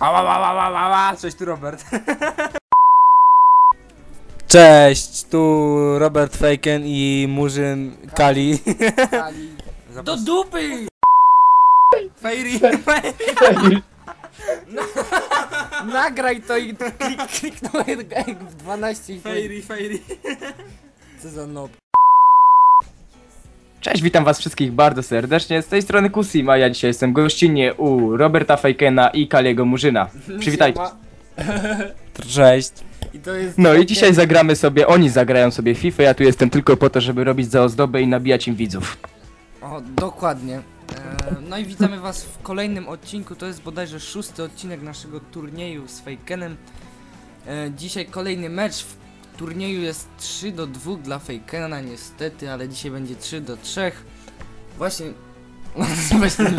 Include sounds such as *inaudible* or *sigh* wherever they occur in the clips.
Ała, ała, ała, ała, ała. Cześć, tu Robert. *laughs* Cześć, tu Robert Faken i Murzyn Kali. Do dupy! Fairy. *laughs* Nagraj to i klik, kliknąłem w 12 i Fairy, Fairy. Co za nob. Cześć, witam was wszystkich bardzo serdecznie. Z tej strony Kusim, a ja dzisiaj jestem gościnnie u Roberta Fejkena i Kaliego Murzyna. Przywitajcie. *laughs* Cześć. I to jest No i takie- dzisiaj zagramy sobie, oni zagrają sobie FIFA, ja tu jestem tylko po to, żeby robić za ozdobę i nabijać im widzów. O, dokładnie. E, no i witamy was w kolejnym odcinku. To jest bodajże szósty odcinek naszego turnieju z Fakenem. E, dzisiaj kolejny mecz. W turnieju jest 3 do 2 dla Fakena niestety, ale dzisiaj będzie 3 do 3. Właśnie... *laughs* właśnie,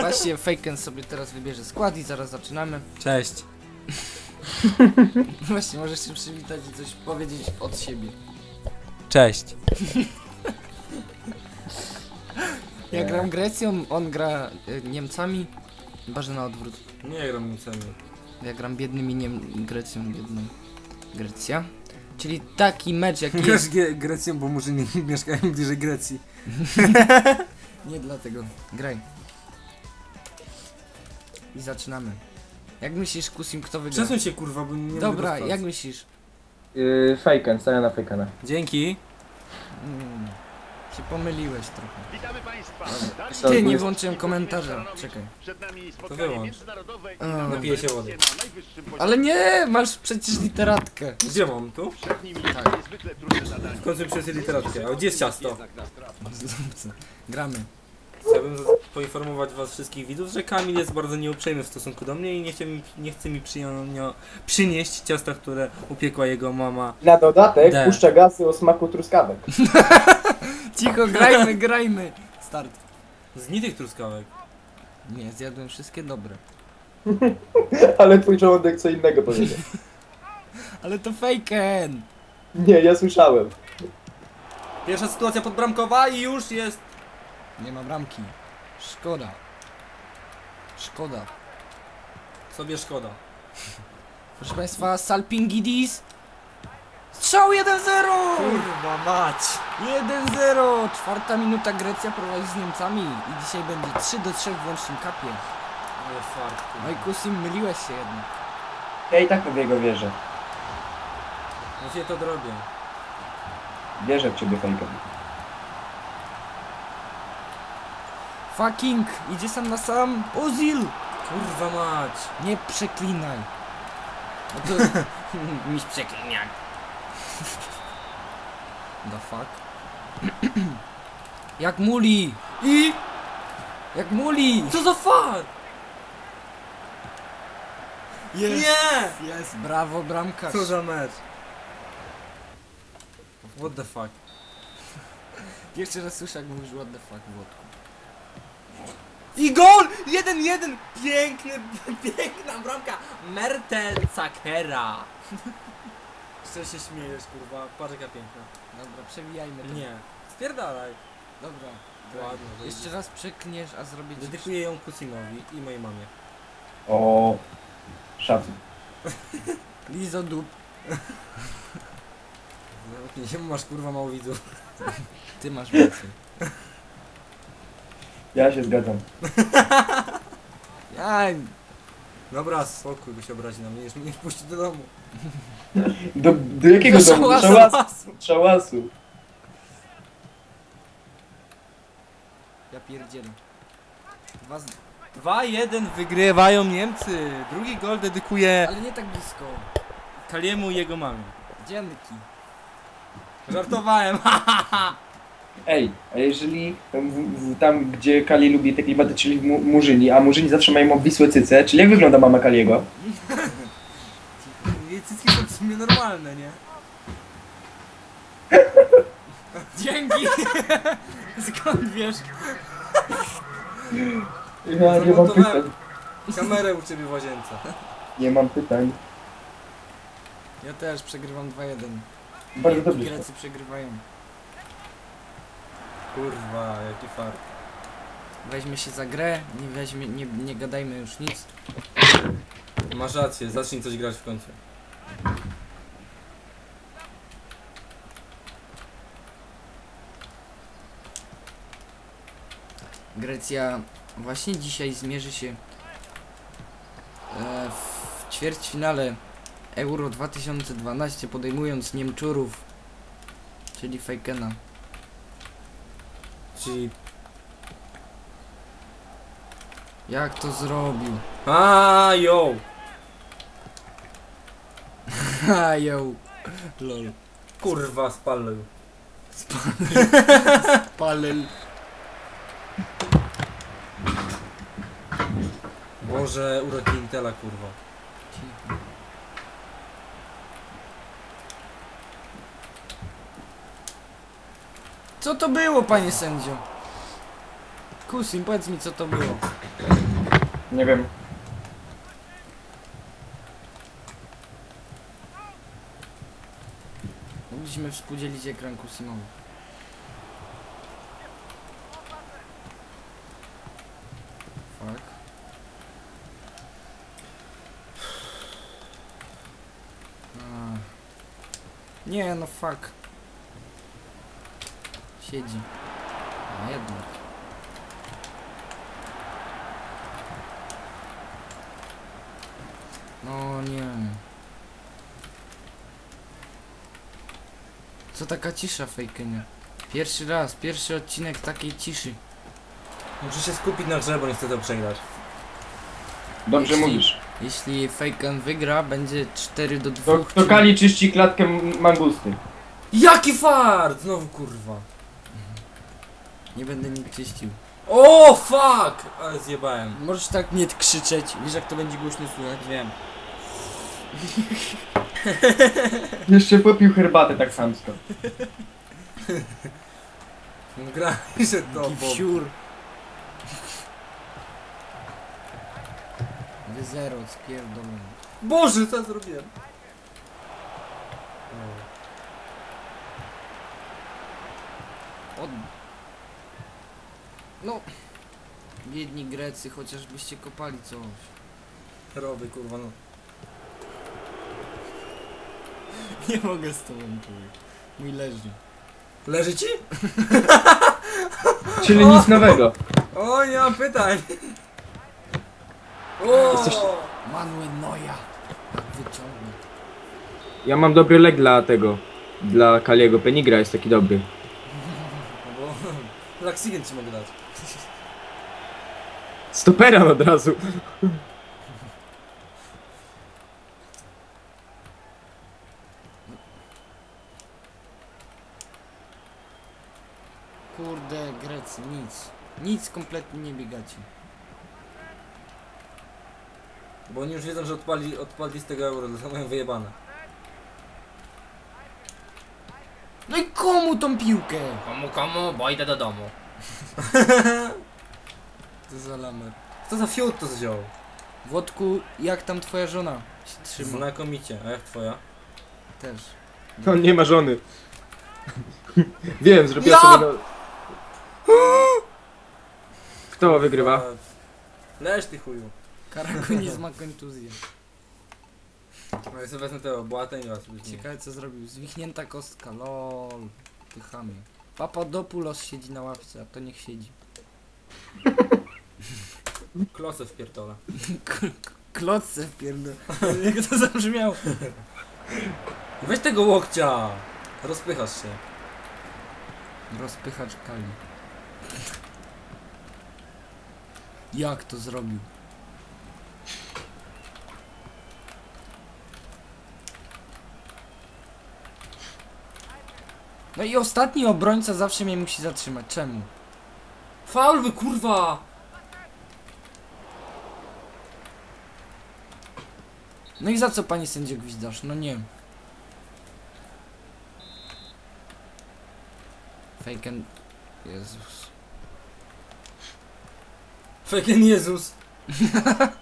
właśnie Faken sobie teraz wybierze skład i zaraz zaczynamy. Cześć. *laughs* Właśnie, możesz się przywitać i coś powiedzieć od siebie. Cześć. Ja gram Grecją, on gra y, Niemcami. Chyba, że na odwrót. Nie gram nicami. Ja gram biednymi Niem Grecją, biedną Grecja. Czyli taki mecz jaki Grasz jest... Gre- Grecją, bo Murzyni mieszkają bliżej Grecji. *laughs* Nie dlatego. Graj. I zaczynamy. Jak myślisz, Kusim, kto wygra? Przesuń się kurwa, bo nie Dobra, jak myślisz? Yy, Fejken, staję na Fejkena. Dzięki. Mm, się pomyliłeś trochę. Witamy Państwa. Ty, nie włączyłem komentarza. Czekaj. Przed nami To spotkanie wyłącz. międzynarodowe i A. mamy Napiję się wody. na najwyższym poziomie. Ale nie, masz przecież literatkę. Gdzie mam? Tu? Przed nimi Tak. niezwykle trudne zadanie. W końcu przez literatkę. A gdzie jest ciasto? Gramy. Chciałbym poinformować was wszystkich widzów, że Kamil jest bardzo nieuprzejmy w stosunku do mnie i nie chce mi, nie chce mi przyjąć- przynieść ciasta, które upiekła jego mama. Na dodatek D. puszcza gasy o smaku truskawek. *laughs* Cicho, grajmy, grajmy. Start. Z tych truskawek. Nie, zjadłem wszystkie dobre. *laughs* Ale twój żołądek co innego powiedział. *laughs* Ale to Faken! Nie, ja słyszałem. Pierwsza sytuacja podbramkowa i już jest. Nie ma bramki. Szkoda. Szkoda. Sobie szkoda. Proszę Państwa, Salpingidis. Strzał 1-0! Kurwa mać. 1-0! Czwarta minuta Grecja prowadzi z Niemcami i dzisiaj będzie 3 do 3 w łącznym kapie. Ale fart. No i Kusim, myliłeś się jednak. Ja i tak w jego wierzę. No się to drobię. Wierzę w ciebie, Fejken. Fucking! Idzie sam na sam. Ozil! Kurwa mać. Nie przeklinaj. No to... *laughs* *laughs* Miś przekliniak. *laughs* The fuck? *clears throat* Jak muli! I? Jak muli! Co za fart? Jest! Nie! Jest! Brawo, bramkarz! Co za mecz? What the fuck? *laughs* Jeszcze raz słyszę, jak mówisz what the fuck, Włodku. I gol! 1-1! Piękny, *laughs* piękna bramka Mertensakera. Co się śmiejesz, kurwa? Patrz jaka piękna. Dobra, przewijajmy to. Nie. Spierdalaj. Dobra. Ładno. Jeszcze raz przekniesz, a zrobię ci... Dedykuję ją Kusimowi i mojej mamie. O, szacun. *laughs* Lizo dup. *laughs* Nie masz kurwa mało widzów. *laughs* Ty masz więcej. Ja się zgadzam. Ja... Dobra, spokój, by się obrazi na mnie, już mnie nie wpuści do domu. Do, do jakiego Do domu? szałasu. Szałasu. Szałasu. Ja pierdzielę. Dwa z... 2-1 wygrywają Niemcy. Drugi gol dedykuję Ale nie tak blisko. Kaliemu i jego mamie. Dzięki. Żartowałem. *laughs* Ej, a jeżeli tam, gdzie Kali lubi te klimaty, czyli mu, Murzyni, a Murzyni zawsze mają obwisłe cyce, czyli jak wygląda mama Kaliego? *laughs* Jej cycki są w sumie normalne, nie? *laughs* Dzięki! *laughs* Skąd wiesz? Ja nie mam pytań. Kamerę u ciebie w łazience. Nie mam pytań. Ja też przegrywam 2-1. Bardzo dobrze. Grecy przegrywają. Kurwa, jaki fart. weźmie się za grę, nie weźmie, nie, nie gadajmy już nic. Masz rację, zacznij coś grać w końcu. Grecja właśnie dzisiaj zmierzy się e, w ćwierćfinale Euro 2012 podejmując Niemczurów, czyli Fejkena. Jak to zrobił? A yo! *laughs* Ha, yo. Lol. Kurwa, spalę. Palel. *laughs* Boże, uroki Intela, kurwa. Co to było, panie sędzio? Kusim, powiedz mi, co to było. Nie wiem. Mogliśmy współdzielić ekran Kusimowi. Fuck. Nie, no fuck. Siedzi. A jednak. No nie. Co taka cisza fejkenia? Pierwszy raz, pierwszy odcinek takiej ciszy. Muszę się skupić na grze, bo nie chcę to przegrać. Dobrze Jeśli- mówisz. Jeśli Faken wygra, będzie 4 do 2. To, to Kali czyści klatkę m- mangusty. Jaki fart! Znowu kurwa. Nie będę nic czyścił. O fuck! Ale zjebałem. Możesz tak nie krzyczeć. Wiesz jak to będzie głośno słychać? Wiem. Jeszcze popił herbatę tak samsko. Gra, że to wsiur. Wy zero, spierdolony. Boże, co ja zrobiłem? Od... No. Biedni Grecy, chociażbyście kopali coś. Roby kurwa no. *laughs* Nie mogę z tobą człowiek. Mój leży. Leży ci? *laughs* Czyli nic nowego. O, nie mam pytań. O! Jesteś- Manuel Noja. Jak wyciągnę. Ja mam dobry lek dla tego. Dla Kaliego. Penigra jest taki dobry. No *laughs* bo... Laksygent ci mogę dać. *laughs* Stopera od razu. Kurde, Grecy, nic. Nic kompletnie nie biegacie. Bo oni już wiedzą, że odpali, odpali z tego euro, to mają wyjebane. No i komu tą piłkę? Komu, komu? Bo idę do domu. *laughs* To za lamer. Kto za fiut to wziął? Włodku, jak tam twoja żona się trzyma? Znakomicie. A jak twoja? Też. On nie ma żony. *laughs* Wiem, zrobiła Ja! sobie... Do... Kto wygrywa? Leż ty chuju. Karakonizm *laughs* ma kontuzję. No ja sobie wezmę tego, Boateng i was. Ciekawe co zrobił. Zwichnięta kostka, lol. Ty chamie. Papadopoulos siedzi na ławce, a to niech siedzi. *laughs* Klosę w pierdolę. *laughs* Klocce wpierdol. *laughs* Jak to zabrzmiało? Weź tego łokcia! Rozpychasz się. Rozpychacz kali. Jak to zrobił? No i ostatni obrońca zawsze mnie musi zatrzymać. Czemu? Faul wy kurwa! No i za co pani sędzio gwizdasz? No nie. Faken... Jezus. Feken Jezus! *laughs*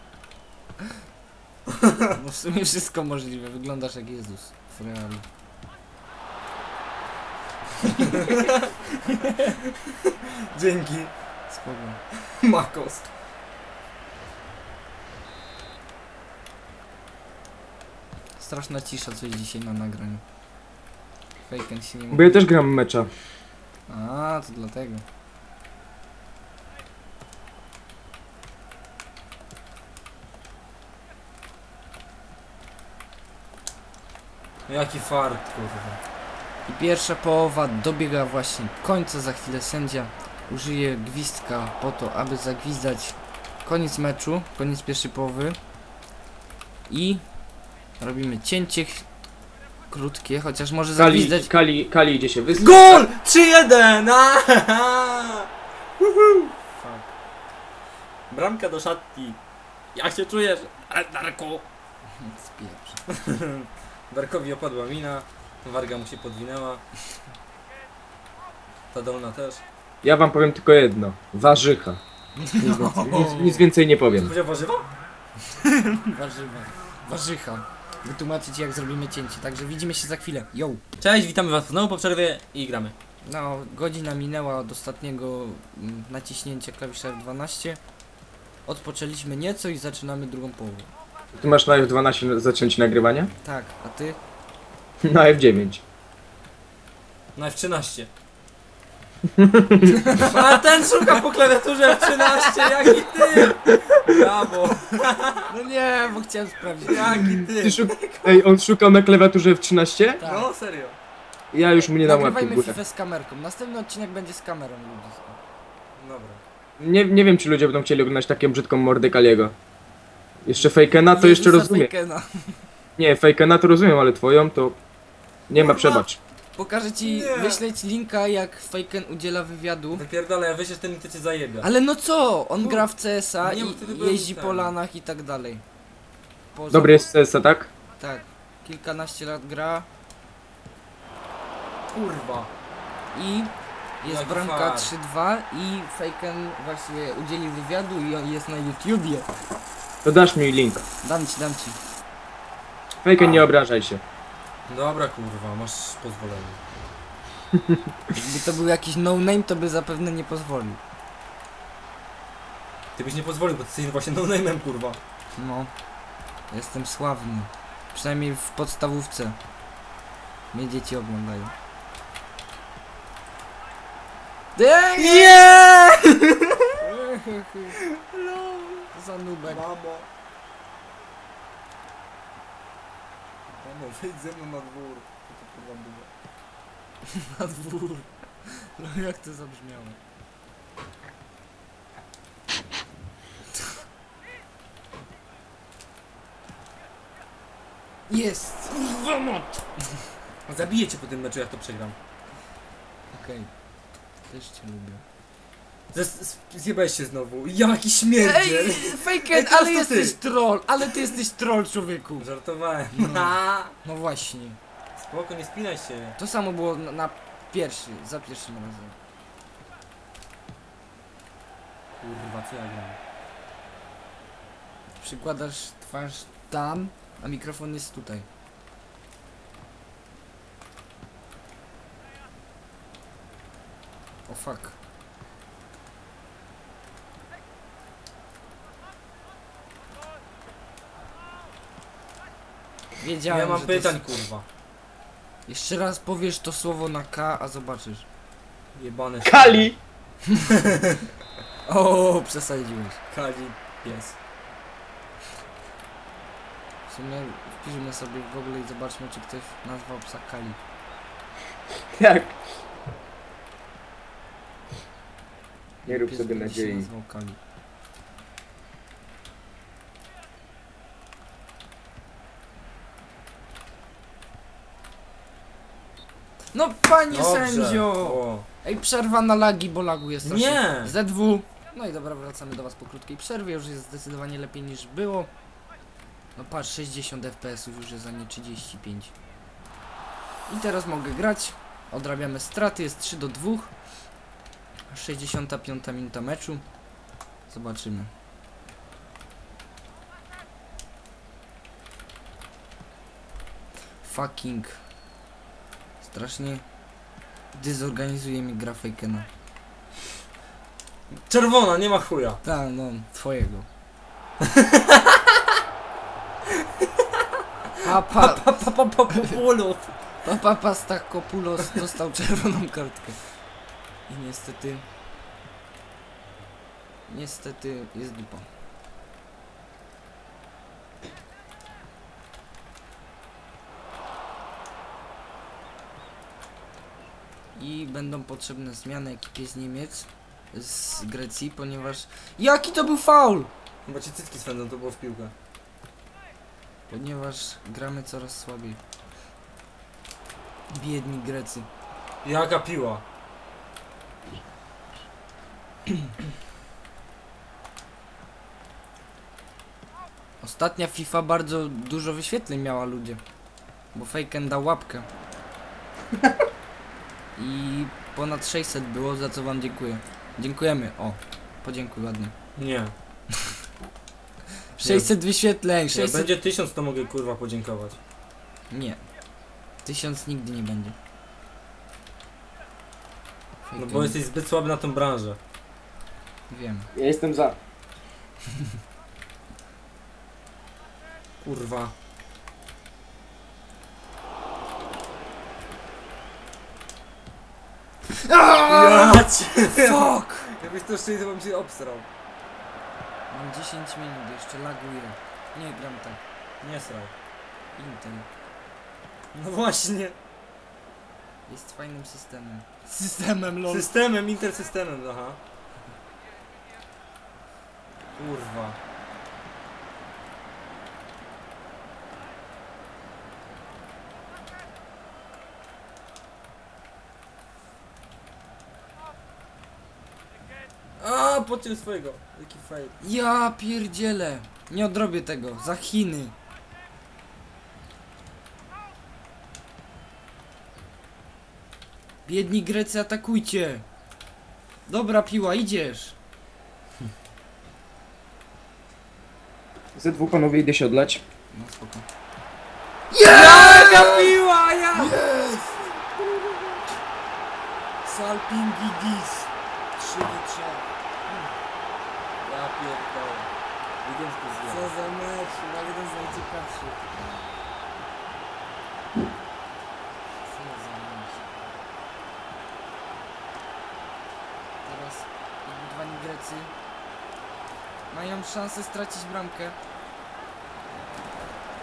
No w sumie wszystko możliwe. Wyglądasz jak Jezus. Realu. *laughs* Dzięki. Spoko. Makos. Straszna cisza coś dzisiaj na nagraniu. Faken się nie Bo ja też gram mecza. A, to dlatego. Jaki fart, kurwa. I pierwsza połowa dobiega właśnie końca. Za chwilę sędzia użyje gwizdka po to, aby zagwizdać koniec meczu, koniec pierwszej połowy. I robimy cięcie krótkie, chociaż może Kali, zagwizdać. Kali, Kali idzie się wyspać. GOL! 3-1! Ahaha! Uhu! Fuck. Bramka do szatni. Jak się czujesz? Darku! *laughs* Spieprz. *laughs* Darkowi opadła mina. Warga mu się podwinęła. Ta dolna też. Ja wam powiem tylko jedno. Warzycha. Nic więcej, nic, nic więcej nie powiem. Powiedział warzywa? *laughs* Warzywa. Warzycha. Wytłumaczyć jak zrobimy cięcie, także widzimy się za chwilę. Yo! Cześć, witamy was znowu po przerwie i gramy. No, godzina minęła od ostatniego mm, naciśnięcia klawisza F12. Odpoczęliśmy nieco i zaczynamy drugą połowę. Ty masz na F12 zacząć nagrywanie? Tak, a ty? Na F9. Na F13. *laughs* A ten szuka po klawiaturze F13, jaki ty! Brawo, No nie, bo chciałem sprawdzić. jaki ty! Ty szuk- Ej, on szukał na klawiaturze F13? Tak. No serio. Ja już mu nie dam łapki w Nagrywajmy górę. FIFA z kamerką. Następny odcinek będzie z kamerą ludzi. Dobra. Nie, nie wiem, czy ludzie będą chcieli oglądać taką brzydką mordę Kaliego. Jeszcze Fakena to jeszcze Jezusa rozumiem. Fakena. Nie, Fakena to rozumiem, ale twoją to... Nie ma przebacz. Pokażę ci, Nie. wyśleć linka jak Faken udziela wywiadu. Wypierdolę, ja wyślesz ten to cię zajebia. Ale no co? On No. gra w CS-a Nie, bo i byłem jeździ ten. po lanach i tak dalej. Poza- Dobry jest CS, tak? Tak. Kilkanaście lat gra Kurwa. i jest bramka fart. 3-2 i Faken właśnie udzielił wywiadu i on jest na YouTubie. To dasz mi link. Dam ci, dam ci. Faken, nie obrażaj się. Dobra kurwa, masz pozwolenie. Gdyby to był jakiś no-name, to by zapewne nie pozwolił. Ty byś nie pozwolił, bo ty jesteś właśnie no-name'em kurwa. No. Jestem sławny. Przynajmniej w podstawówce. Mnie dzieci oglądają. Nie! *laughs* Za nubek. Mamo. *laughs* Mamo, wyjdź ze mną na dwór. Co to kurwa było? *laughs* Na dwór. No jak to zabrzmiało? Jest! *laughs* Zabiję cię po tym meczu, jak to przegram. Okej. Też cię lubię. Zjebałeś się znowu. Jaki śmierdziel! Ej, Faken, ale to jesteś ty. troll, ale ty jesteś troll, człowieku. Żartowałem. No. No właśnie. Spoko, nie spinaj się. To samo było na, na pierwszy, za pierwszym razem. Kurwa, co ja gram? Przykładasz twarz tam, a mikrofon jest tutaj. O fuck. Wiedziałem, Ja mam że pytań, To... kurwa. Jeszcze raz powiesz to słowo na K, a zobaczysz. Jebane Kali! *laughs* O, przesadziłeś. Kali, pies. W sumie wpiszmy sobie w Google i zobaczmy, czy ktoś nazwał psa Kali. Jak? Nie rób Pies sobie będzie się nadziei. nazwał Kali. No panie Dobrze. sędzio! O. Ej, przerwa na lagi, bo lagu jest strasznie. Nie! ZW. No i dobra, wracamy do was po krótkiej przerwie, już jest zdecydowanie lepiej niż było. No patrz, 60 fps już jest, a nie 35. I teraz mogę grać. Odrabiamy straty, jest 3 do 2. 65 minuta meczu. Zobaczymy. Fucking. Strasznie dezorganizuje mi gra Fakena. Czerwona, nie ma chuja. Tak, no, twojego. Papa, Pa, pa, pa, pa, papa dostał *laughs* czerwoną kartkę. I niestety... Niestety jest dupa. I będą potrzebne zmiany ekipie z Niemiec, z Grecji, ponieważ... Jaki to był faul! Chyba ci cycki swędzą, to było w piłkę. Ponieważ gramy coraz słabiej. Biedni Grecy. Jaka piła? Ostatnia FIFA bardzo dużo wyświetleń miała ludzie. Bo Faken dał łapkę. *laughs* I ponad 600 było, za co wam dziękuję. Dziękujemy. O, podziękuj ładnie. Nie. *laughs* 600 wyświetleń, Jak 600... będzie tysiąc, to mogę kurwa podziękować. Nie. Tysiąc nigdy nie będzie. No bo jesteś zbyt słaby na tą branżę. Wiem. Ja jestem za. *laughs* Kurwa. Ja cię. Fuck! Jakbyś to szczęście, bym się obsrał. Mam 10 minut, jeszcze laguję. Nie gram tak. Nie srał. Intel. No właśnie. Jest fajnym systemem. Systemem lol. Systemem, intersystemem, aha. Kurwa. A, pociął swojego. Jaki fail. Ja pierdzielę. Nie odrobię tego. Za Chiny. Biedni Grecy atakujcie. Dobra piła, idziesz. Ze dwóch panowie idę się odlać. No spoko. Jaka piła, ja! Salpingidis. 3 3. Ja pierdolę. Co za mecz, chyba jeden z najciekawszych. Co za mecz. Teraz budowani Grecy mają szansę stracić bramkę.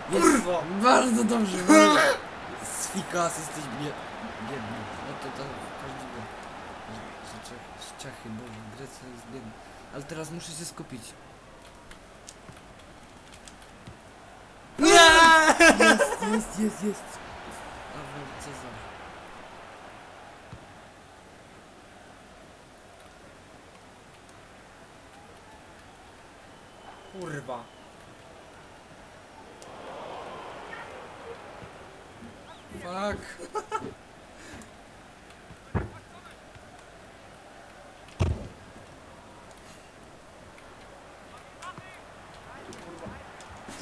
Jest, *laughs* bardzo dobrze. bardzo. *laughs* Z Fikas jesteś bie biedny. No to to każdy wie. Że, że Czech, że Czechy, Boże, Grecja jest biedna. Ale teraz muszę się skupić. Jest, jest, jest, jest. Paweł Cezar. Kurwa. Fuck.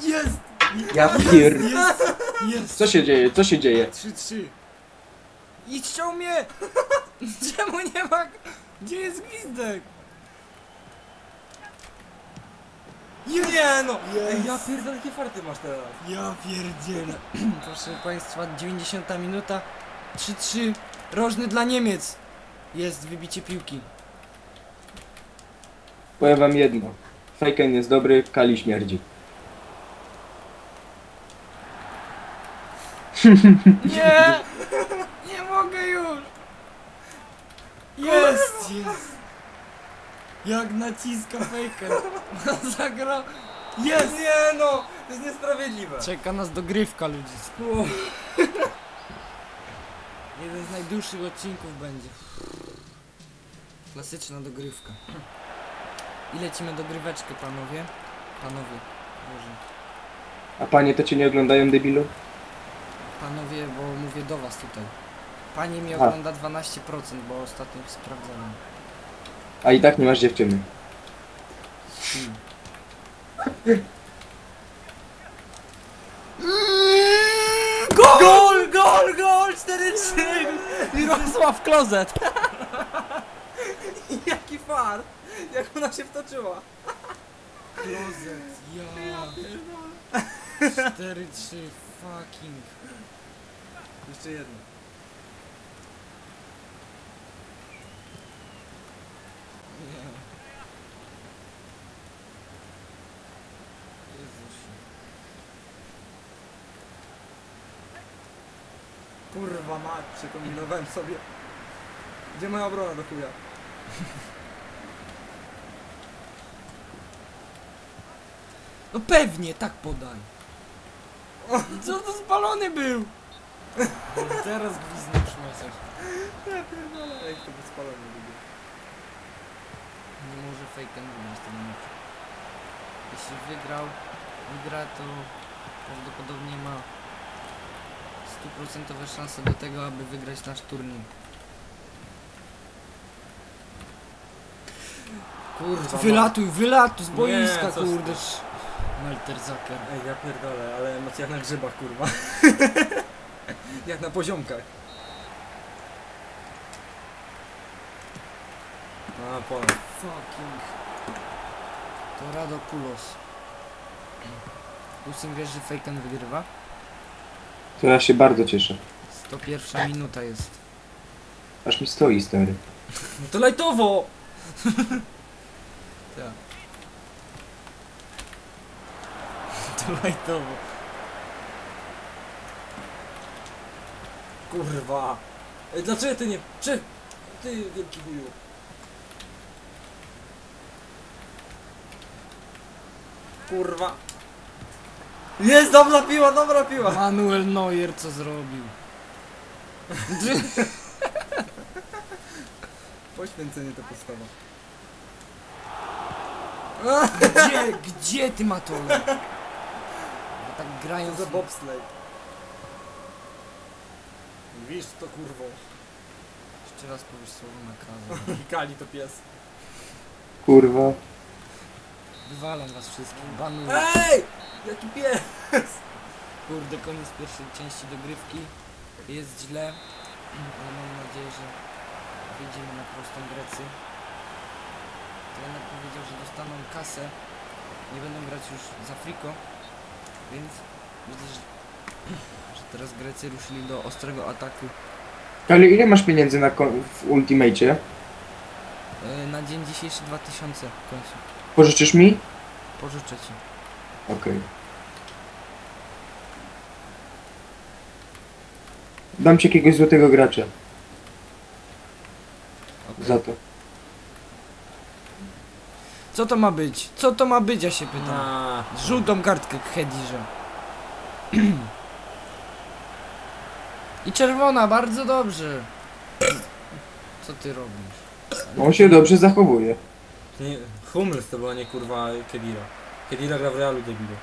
Jest! Ja pier... Jest! Jest! Co się dzieje? Co się dzieje? 3-3. Idź ściął mnie! *laughs* Czemu nie ma... Gdzie jest gwizdek? Nie no! Jest. Ej, ja pierdolę, jakie farty masz teraz. Ja pierdzielę. *clears throat* Proszę Państwa, 90 minuta. 3-3. Rożny dla Niemiec. Jest wybicie piłki. Powiem wam jedno. Faken jest dobry, Kali śmierdzi. Nie! Nie mogę już! Jest! Jest! Jak naciska Faker. *laughs* Zagrał. Jest! Nie no! To jest niesprawiedliwe. Czeka nas dogrywka ludziska. *laughs* Jeden z najdłuższych odcinków będzie. Klasyczna dogrywka. I lecimy dogryweczkę, panowie. Panowie. Boże. A panie to cię nie oglądają, debilu? Panowie, bo mówię do was tutaj. Pani mi A. ogląda 12%, bo ostatnio sprawdzałem. A i tak nie masz dziewczyny. Hmm. Gol, gol, gol! 4-3! Mirosław Klozet! *laughs* Jaki fart! jak ona się wtoczyła. Klozet, ja. 4-3, fucking. Jeszcze jedno. Nie. Jezus. Kurwa mać, przekombinowałem sobie. Gdzie moja obrona do chuja? No pewnie, tak podaj. Co to spalony był? Teraz gwizdniesz szmaciarz. Ja pierdolę, jak to by spalony lubię. Nie może Faken wygrać tego meczu. Jeśli wygrał, wygra to prawdopodobnie ma stuprocentowe szanse do tego, aby wygrać nasz turniej. Kurwa Wylatuj, wylatuj z Nie, boiska, coś ty. kurde. Melter Zaker. Ej, ja pierdolę, ale emocje jak na grzybach, kurwa. *laughs* jak na poziomkach. A, ponad. Fucking. To Rado Kulos. Using wiesz, że Faken wygrywa? To ja się bardzo cieszę. 101 minuta jest. Aż mi stoi, stary. No to lajtowo! *laughs* Tak. To lajtowo. Kurwa. Ej, dlaczego ty nie... Czy... Ty, wielki chuju. Kurwa. Jest dobra piła, dobra piła! Manuel Neuer co zrobił? *laughs* Poświęcenie to podstawa. Gdzie, gdzie ty Matolo? Bo tak grają za bobsleigh. Wiesz to kurwo. Jeszcze raz powiesz słowo nakazu. *laughs* Kali to pies. Kurwa. Wywalam was wszystkich. Banuję. Ej! Jaki pies! Kurde, koniec pierwszej części dogrywki. Jest źle. Ale mam nadzieję, że wyjdziemy na prostą Grecy. Trener powiedział, że dostaną kasę. Nie będą grać już za friko. Więc widzę, że, że teraz Grecy ruszyli do ostrego ataku. Ale ile masz pieniędzy na kon- w Ultimate? E, Na dzień dzisiejszy 2000 w końcu. Pożyczysz mi? Pożyczę ci. Okej. Dam ci jakiegoś złotego gracza Okej. za to. Co to ma być? Co to ma być, ja się pytam. A, Żółtą kartkę Hedirze. *clears throat* I czerwona, bardzo dobrze. Co ty robisz? On się dobrze zachowuje. nie, Hummels to była nie kurwa Kedira. Kedira gra w Realu debilu.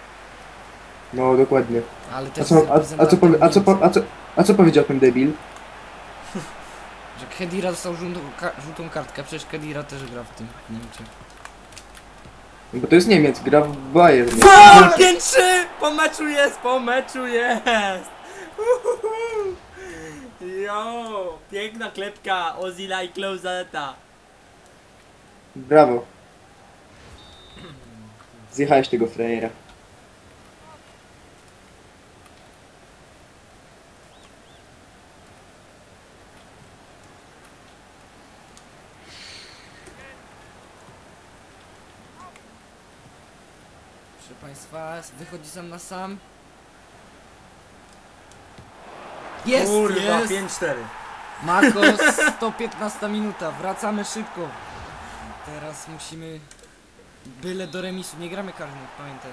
No dokładnie. Ale A co, a, a, co, powie, a, co, po- a, co, a co powiedział ten debil? *laughs* Że Kedira dostał żółtą, ka żółtą kartkę, przecież Kedira też gra w tym w Niemczech. No Bo to jest Niemiec, gra w Bayern. *laughs* Gol! 5-3! Po meczu jest, po meczu jest! Uhuhu. Jo! Piękna klepka Ozila i Closeta. Brawo. Zjechałeś tego frajera. Proszę Państwa, wychodzi sam na sam. Jest, Kurwa, jest! 5-4. Marcos, 115 minuta, wracamy szybko. Teraz musimy... Byle do remisu, nie gramy karnych, pamiętaj.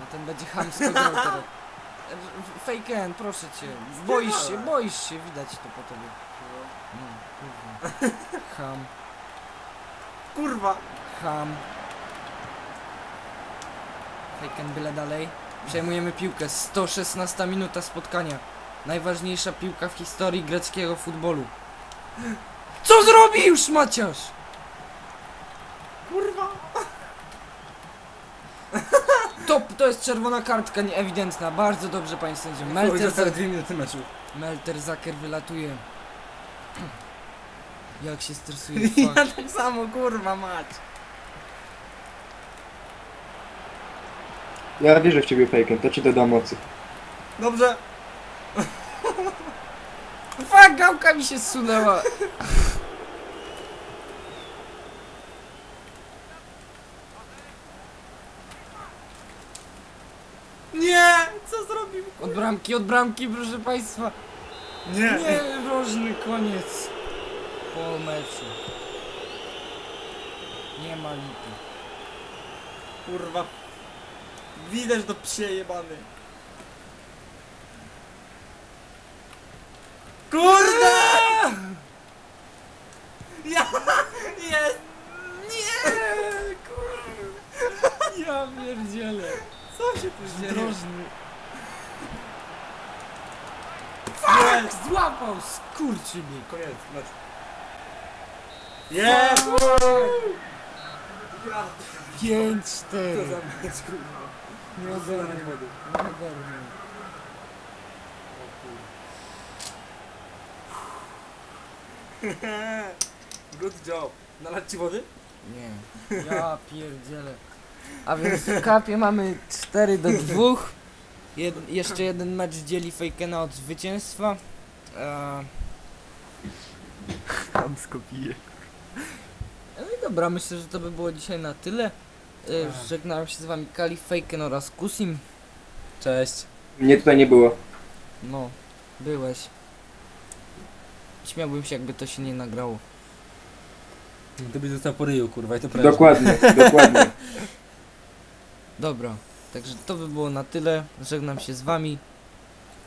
No ten będzie chamsko grał *laughs* teraz. Faken, proszę cię. Boisz się, boisz się, widać to po tobie. No, kurwa. Ham, Kurwa! ham. Faken, byle dalej. Przejmujemy piłkę, 116 minuta spotkania. Najważniejsza piłka w historii greckiego futbolu. Co zrobił Szmaciarz? Kurwa. To, to jest czerwona kartka, nie ewidentna. Bardzo dobrze, panie sędzio. Melter, Oj, dwie minuty meczu. Melter Zaker wylatuje. Jak się stresuje. *laughs* Ja tak samo, kurwa, mać. Ja wierzę w ciebie, Pejken. To ci doda mocy. Dobrze. Fuck, gałka mi się zsunęła. Nie! Co zrobił? Od bramki, od bramki, proszę państwa. Nie! Nie, rożny koniec. Po meczu. Nie ma lipy. Kurwa. Widać to przejebany. Kurde! Ja! Jest! Nie! Kurwa! Ja pierdzielę. Co się tu dzieje? Drożny. Jest! Złapał, skurczybyk. Koniec, mecz. Jest! Ja, 5-4. co za mecz, kurwa. Nie ogarnę. Nie ogarnę. *laughs* Good job. Nalać ci wody? Nie. Ja pierdzielę. A więc w kapie mamy 4 do 2. Jed, jeszcze jeden mecz dzieli Fakena od zwycięstwa. Eee, Tam skopiję. no i dobra, myślę, że to by było dzisiaj na tyle. E, żegnałem się z wami Kali, Faken oraz Kusim. Cześć. Mnie tutaj nie było. No, byłeś. Śmiałbym się, jakby to się nie nagrało. Ty byś został po ryju, kurwa, i to prawda. Dokładnie, *laughs* dokładnie. Dobra, także to by było na tyle. Żegnam się z wami.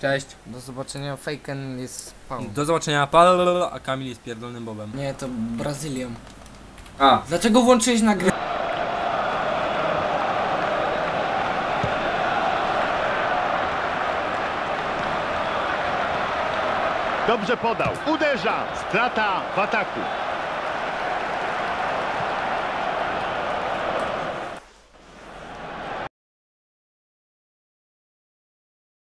Cześć. Do zobaczenia. Faken jest pał. Do zobaczenia, pal, a Kamil jest pierdolnym bobem. Nie, to Brazylią. A, Dlaczego włączyłeś nagry... Dobrze podał. Uderza. Strata w ataku.